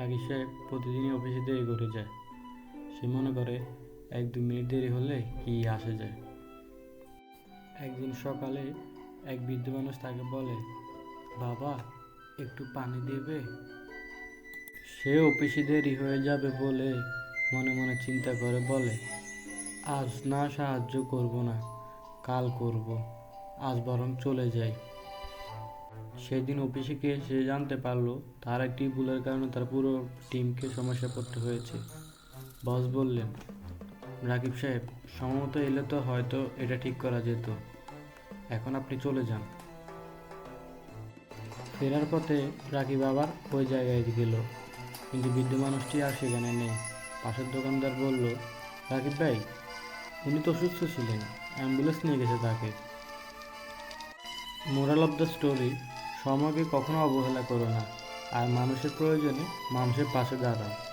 রাকিব সাহেব প্রতিদিনই অফিসে দেরি করে যায়? সে মনে করে, এক দু মিনিট দেরি হলে কি আসে যায়? একদিন সকালে এক বৃদ্ধ মানুষ তাকে বলে, বাবা, একটু পানি দেবে? সে অফিসে দেরি হয়ে যাবে বলে মনে মনে চিন্তা করে বলে, আজ না সাহায্য করব না, কাল করব, আজ বরং চলে যাই। সেদিন অফিসে গিয়ে সে জানতে পারল তার একটি ভুলের কারণে তার পুরো টিমকে সমস্যা পড়তে হয়েছে। বস বললেন, রাকিব সাহেব সময়মতো এলে তো হয়তো এটা ঠিক করা যেত। এখন আপনি চলে যান। ফেরার পথে রাকিব আবার ওই জায়গায় গেল। কিন্তু বৃদ্ধ মানুষটি আর সেখানে নেই। পাশের দোকানদার বলল, রাকিব ভাই, উনি তো অসুস্থ ছিলেন। অ্যাম্বুলেন্স নিয়ে গেছে তাকে। মোরাল অফ দ্য স্টোরি সময়কে কখনো অবহেলা করো না, আর মানুষের প্রয়োজনে মানুষের পাশে দাঁড়াও।